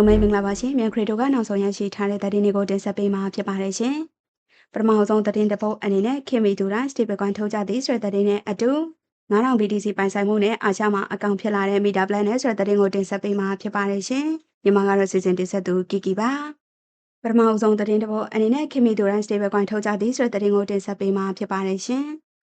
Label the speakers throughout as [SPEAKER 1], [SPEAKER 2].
[SPEAKER 1] အားလုံးပဲမင်္ဂလာပါရှင်မြန်ခရီတိုကနောက်ဆုံးရရှိထားတဲ့သတင်းတွေကိုတင်ဆက်ပေးမှာဖြစ်ပါတယ်ရှင်ပထမဆုံးသတင်းတစ်ပုဒ်အနေနဲ့ခင်မီတူတိုင်းစတေဘကွန်ထုတ်ကြသည့်ဆိုတဲ့သတင်းနဲ့အတူ9000 BTC ပိုင်ဆိုင်မှုနဲ့အာရှမှာအကောင့်ဖြစ်လာတဲ့မီတာပလန်နဲ့ဆိုတဲ့သတင်းကိုတင်ဆက်ပေးမှာဖြစ်ပါတယ်ရှင်မြန်မာကတော့စီစဉ်တင်ဆက်သူကီကီပါပထမဆုံးသတင်းတစ်ပုဒ်အနေနဲ့ခင်မီတူတိုင်းစတေဘကွန်ထုတ်ကြသည့်ဆိုတဲ့သတင်းကိုတင်ဆက်ပေးမှာဖြစ်ပါတယ်ရှင်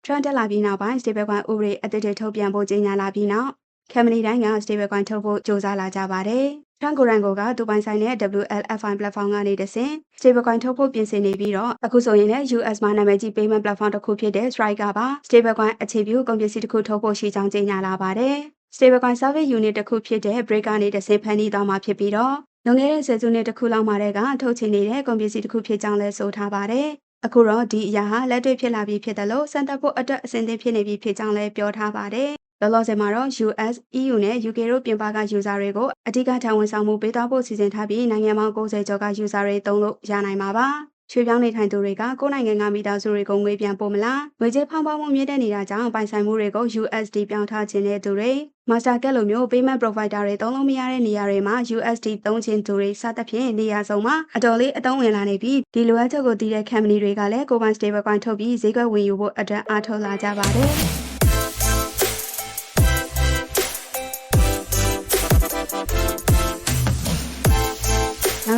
[SPEAKER 1] ထရန်တက်လာပြီးနောက်ပိုင်းစတေဘကွန်ဥပဒေအသစ်တွေထုတ်ပြန်ဖို့ကြေညာလာပြီးနောက်ကမ်ပဏီတိုင်းက stablecoin ထုတ်ဖို့ကြိုးစားလာကြပါတယ်။ ထရန်ကိုရန်ကိုကသူပိုင်ဆိုင်တဲ့ WLFI platform ကနေတဆင့် stablecoin ထုတ်ဖို့ပြင်ဆင်နေပြီးတော့အခုဆိုရင်လည်း US မှာနာမည်ကြီး payment platform တစ်ခုဖြစ်တဲ့ Strike ကပါ stablecoin အခြေပြုကုန်ပစ္စည်းတစ်ခုထုတ်ဖို့ရှိကြောင်းကြေညာလာပါတယ်။ stablecoin service unit တစ်ခုဖြစ်တဲ့ Break ကနေတဆင့်ဖန်တီးသွားမှာဖြစ်ပြီးတော့လွန်ခဲ့တဲ့ဆယ်စုနှစ်တစ်ခုလောက်မှာတည်းကထုတ်ချင်နေတဲ့ကုန်ပစ္စည်းတစ်ခုဖြစ်ကြောင်းလည်းဆိုထားပါတယ်။အခုတော့ဒီအရာဟာလက်တွေ့ဖြစ်လာပြီးဖြစ်တယ်လို့စံတပ်ဖို့အတွက်အဆင်သင့်ဖြစ်နေပြီဖြစ်ကြောင်းလည်းပြောထားပါတယ်။ လောလောဆယ်မှာတော့ US, EU နဲ့ UK တို့ပြင်ပက user တွေကိုအဓိကထံဝန်ဆောင်မှုပေးသွားဖို့စီစဉ်ထားပြီးနိုင်ငံပေါင်း90ကျော်က user တွေသုံးလို့ရနိုင်မှာပါ။ရွှေပြောင်းနေထိုင်သူတွေကကိုယ်နိုင်ငံကမိသားစုတွေကိုငွေပြန်ပို့မလားငွေကြေးဖောင်းပွားမှုမြင့်တက်နေတာကြောင့်ပိုင်ဆိုင်မှုတွေကို USD ပြောင်းထားခြင်းတဲ့သူတွေ Mastercard လိုမျိုး payment provider တွေသုံးလို့မရတဲ့နေရာတွေမှာ USD သုံးခြင်းသူတွေစသဖြင့်နေရာစုံမှာအတော်လေးအသုံးဝင်လာနေပြီးဒီလိုအပ်ချက်ကိုတည်တဲ့ company တွေကလည်းကိုယ်ပိုင် stablecoin ထုတ်ပြီးဈေးကွက်ဝင်ယူဖို့အတွက်အားထုတ်လာကြပါတယ်။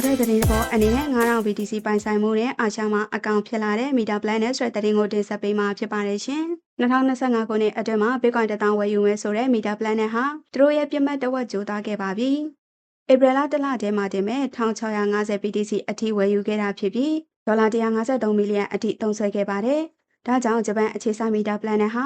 [SPEAKER 1] နောက်တဲ့သတင်းပေါ်အနေနဲ့9000 BTC ပိုင်ဆိုင်မှုနဲ့အာရှမှာအကောင့်ဖြစ်လာတဲ့ Meta Plan နဲ့ဆိုတဲ့သတင်းကိုတင်ဆက်ပေးမှာဖြစ်ပါတယ်ရှင်။2025ခုနှစ်အတွင်းမှာ Bitcoin 1000ဝယ်ယူမယ်ဆိုတဲ့ Meta Plan နဲ့ဟာသူတို့ရဲ့ပြတ်မှတ်တဝက်ကြိုးသားခဲ့ပါပြီ။ဧပြီလတလတည်းမှာတင်မဲ့1650 BTC အထိဝယ်ယူခဲ့တာဖြစ်ပြီးဒေါ်လာ153မီလီယံအထိသုံးစွဲခဲ့ပါတယ်။ဒါကြောင့်ဂျပန်အခြေစိုက် Meta Plan နဲ့ဟာ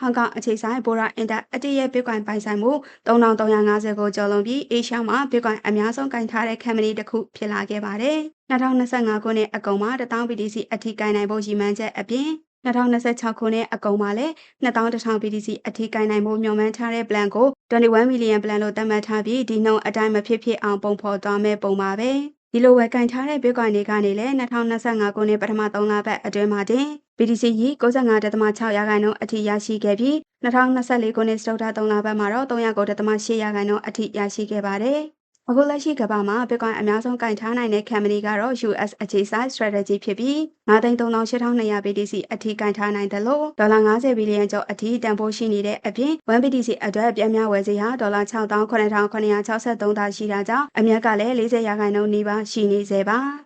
[SPEAKER 1] ဟောင်ကောင်အခြေဆိုင်ဘိုရာအင်တာအတရဲ့ Bitcoin ပိုင်ဆိုင်မှု3350ကိုကျော်လွန်ပြီးအေရှားမှာ Bitcoin အများဆုံးကင်ထားတဲ့ company တစ်ခုဖြစ်လာခဲ့ပါတယ်။2025ခုနှစ်အကုန်မှာ1000 BTC အထိကင်နိုင်ဖို့ရည်မှန်းချက်အပြင်2026ခုနှစ်အကုန်မှာလည်း2100 BTC အထိကင်နိုင်ဖို့မျှော်မှန်းထားတဲ့ plan ကို21 million plan လို့သတ်မှတ်ထားပြီးဒီနှုန်းအတိုင်းမဖြစ်ဖြစ်အောင်ပုံဖော်သွားမယ်ပုံပါပဲ။ဒီလိုဝယ်ကင်ထားတဲ့ Bitcoin တွေကနေလည်း2025ခုနှစ်ပထမ3လပတ်အတွင်းမှာတင် BTC ကြီး95.6ရာခိုင်နှုန်းအထိရရှိခဲ့ပြီး2024ခုနှစ်စတုတ္ထ3လပတ်မှာတော့309.8ရာခိုင်နှုန်းအထိရရှိခဲ့ပါတယ်။အခုလက်ရှိကမ္ဘာမှာ Bitcoin အများဆုံးကင်ထားနိုင်တဲ့ company ကတော့ US အခြေစိုက် strategy ဖြစ်ပြီး9,3200 BTC အထိကင်ထားနိုင်တယ်လို့ဒေါ်လာ90ဘီလီယံကျော်အထိတန်ဖိုးရှိနေတဲ့အပြင်1 BTC အတွက်ပြန်များဝယ်ဈေးဟာဒေါ်လာ6,963သာရှိတာကြောင့်အမြက်ကလည်း40ရာခိုင်နှုန်းနီးပါးရှိနေစေပါ